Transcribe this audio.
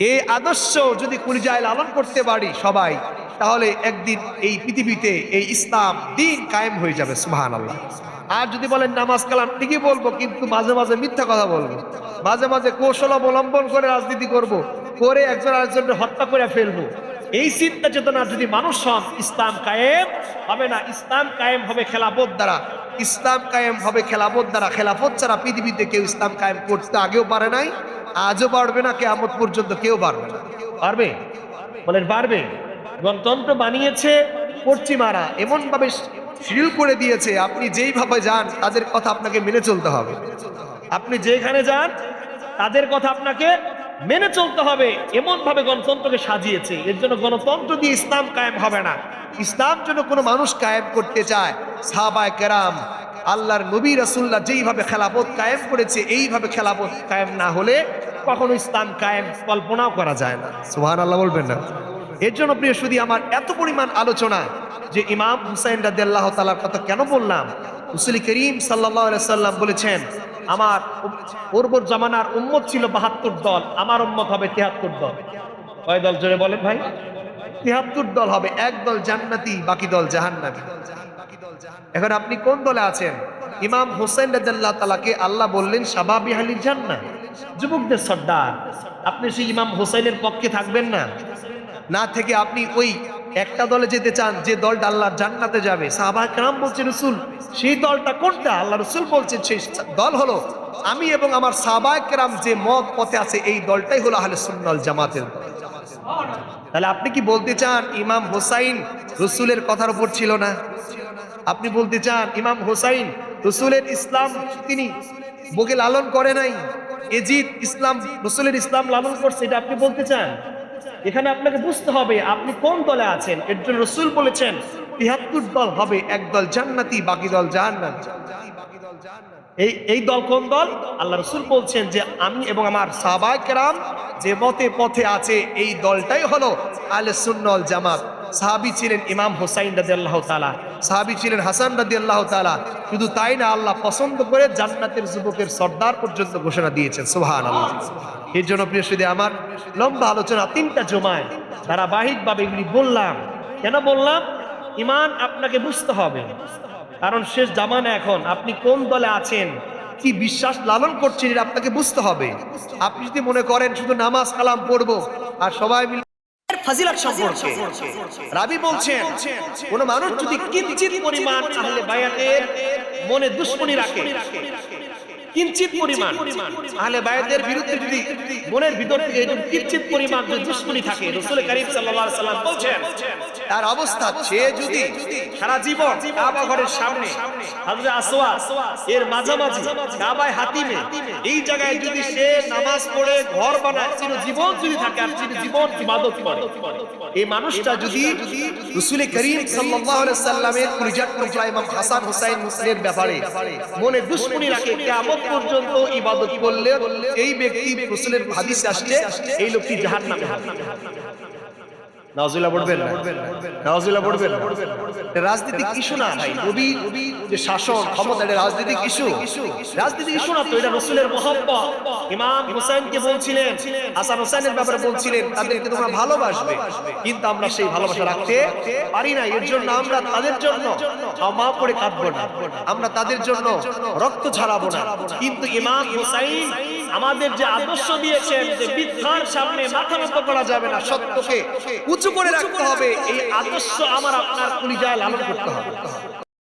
এই আদর্শ যদি কুলিজায় লালন করতে পারি সবাই, তাহলে একদিন এই পৃথিবীতে এই ইসলাম দিন কায়েম হয়ে যাবে সুহান আল্লাহ আর যদি বলেন নামাজ কালাম, ঠিকই বলব, কিন্তু মাঝে মাঝে মিথ্যা কথা বলব। মাঝে মাঝে কৌশল অবলম্বন করে রাজনীতি করব, করে একজন আরেকজনকে হত্যা করে ফেলব। এই চিন্তা চেতনা যদি মানুষ হন, ইসলাম কায়েম হবে না, ইসলাম কায়েম হবে খেলাফত দ্বারা। ইসলাম কায়েম হবে খেলাফত দ্বারা, খেলাফত ছাড়া পৃথিবীতে কেউ ইসলাম কায়েম করতে আগেও পারে নাই আজও বাড়বে না, কেয়ামত পর্যন্ত কেউ বাড়বে না। পারবে বলেন পারবে গণতন্ত্র বানিয়েছে পশ্চিমারা এমন ভাবে শিল করে দিয়েছে, আপনি যেইভাবে যান, তাদের কথা আপনাকে মেনে চলতে হবে। আপনি যেখানে যান, তাদের কথা আপনাকে মেনে চলতে হবে। এমন ভাবে গণতন্ত্রকে সাজিয়েছে। এর জন্য গণতন্ত্র দিয়ে ইসলাম কায়েম হবে না। ইসলাম জন্য কোনো মানুষ কায়েম করতে চায়। সাহাবায় কেরাম আল্লাহর নবী রাসুল্লাহ যেইভাবে খেলাফত কায়েম করেছে, এইভাবে খেলাফত কায়েম না হলে কখনো ইসলাম কায়েম কল্পনাও করা যায় না। সুহান আল্লাহ বলবেন না। এর জন্য প্রিয় শুধু আমার এত পরিমাণ আলোচনা যে ইমাম হুসাইন রাদি আল্লাহ তালার কথা কেন বললাম? হুসুল করিম সাল্লাহ সাল্লাম বলেছেন, আমার পূর্ব জামানার উম্মত ছিল বাহাত্তর দল, আমার উম্মত হবে তিয়াত্তর দল। কয় দল জোরে বলেন ভাই? তিয়াত্তর দল হবে, এক দল জান্নাতি, বাকি দল জাহান্নাতি এখন আপনি কোন দলে আছেন? ইমাম হোসেন রাজাল্লাহ তালাকে আল্লাহ বললেন সাবাবি হালির জান্না যুবকদের সর্দার, আপনি সেই ইমাম হোসেনের পক্ষে থাকবেন না। না থেকে আপনি ওই একটা দলে যেতে চান, যে দলটা আল্লাহর জান্নাতে যাবে। সাহাবা কালাম বলছে, রসুল, সেই দলটা কোনটা? আল্লাহ রসুল বলছেন, সেই দল হলো আমি এবং আমার সাহাবায় কেরাম যে মত পথে আছে, এই দলটাই হলো আহলে সুন্নাল জামাতের তাহলে আপনি কি বলতে চান, ইমাম হোসাইন রসুলের কথার উপর ছিল না? আপনি বলতে চান, ইমাম হোসাইন, রসুলের ইসলাম তিনি বুকে লালন করে নাই? এজিদ ইসলাম, রসুলের ইসলাম লালন করছে, এটা আপনি বলতে চান? এখানে আপনাকে বুঝতে হবে, আপনি কোন দলে আছেন? এর জন্য রসুল বলেছেন তিহাত্তর দল হবে, এক দল জান্নাতি, বাকি দল জাহান্নাতি এই এই দল কোন দল? আল্লাহ রসুল বলছেন যে, আমি এবং আমার সাহাবায় কেরাম যে মতে পথে আছে, এই দলটাই হলো আলে সুন্নল জামাত। সাহাবি ছিলেন ইমাম হোসাইন রাজি আল্লাহ তালা সাহাবি ছিলেন হাসান রাজি আল্লাহ তালা শুধু তাই না, আল্লাহ পছন্দ করে জান্নাতের যুবকের সর্দার পর্যন্ত ঘোষণা দিয়েছেন। সুহান আল্লাহ এর জন্য প্রিয় আমার লম্বা আলোচনা তিনটা জমায়। ধারাবাহিকভাবে এগুলি বললাম। কেন বললাম? ইমান আপনাকে বুঝতে হবে। কারণ শেষ জামানা এখন। আপনি কোন দলে আছেন? কি বিশ্বাস লালন করছেন? এটা আপনাকে বুঝতে হবে। আপনি যদি মনে করেন, শুধু নামাজ কালাম পড়ব আর সবাই মিলে ফাজিলাত সম্পর্কে। রাবি বলছেন কোন মানুষ যদি কিঞ্চিত পরিমাণ আহলে বায়াতের মনে দুশ্মনী রাখে। কিঞ্চিত পরিমাণ। আহলে বায়াতের বিরুদ্ধে যদি মনের ভিতর থেকে এরকম কিঞ্চিত পরিমাণ যদি দুশ্মনী থাকে রসুল করিম সাল্লাল্লাহু আলাইহি সাল্লাম বলছেন তার অবস্থা সে যদি সারা জীবন কাবা ঘরের সামনে হযরত আসওয়া এর মাঝামাঝি কাবায় হাতিমে এই জায়গায় যদি সে নামাজ পড়ে ঘর বানায় চির জীবন যদি থাকে আর চির জীবন ইবাদত করে এই মানুষটা যদি রাসূল করিম সাল্লাল্লাহু আলাইহি সাল্লামের পরিজাত টুকরা ইমাম হাসান হুসাইন মুসলিমের ব্যাপারে মনে দুশ্মনী রাখে কিয়ামত পর্যন্ত ইবাদত করলে এই ব্যক্তি রসুলের হাদিসে আসছে এই লোকটি জাহান্নামে হবে। নাউজুবিল্লাহ পড়বেন না? পড়বেন না। ইস্যু না ভাই। নবী যে শাসন ক্ষমতা এটা রাজনীতিক ইস্যু। রাজনীতিক ইস্যু না তো এটা রসুলের মহব্বত। ইমাম হুসাইনকে বলছিলেন হাসান হুসাইনের ব্যাপারে বলছিলেন তাদেরকে তোমরা ভালোবাসবে কিন্তু আমরা সেই ভালোবাসা রাখতে পারি না। এর জন্য আমরা তাদের জন্য ক্ষমা করে কাঁদবো না। আমরা তাদের জন্য রক্ত ঝরাবো না। কিন্তু ইমাম হুসাইন আমাদের যে আদর্শ দিয়েছেন যে মিথ্যার সামনে মাথা নত করা যাবে না সত্যকে উঁচু করে রাখতে হবে। এই আদর্শ আমার আপনার পরিচয় লালন করতে হবে।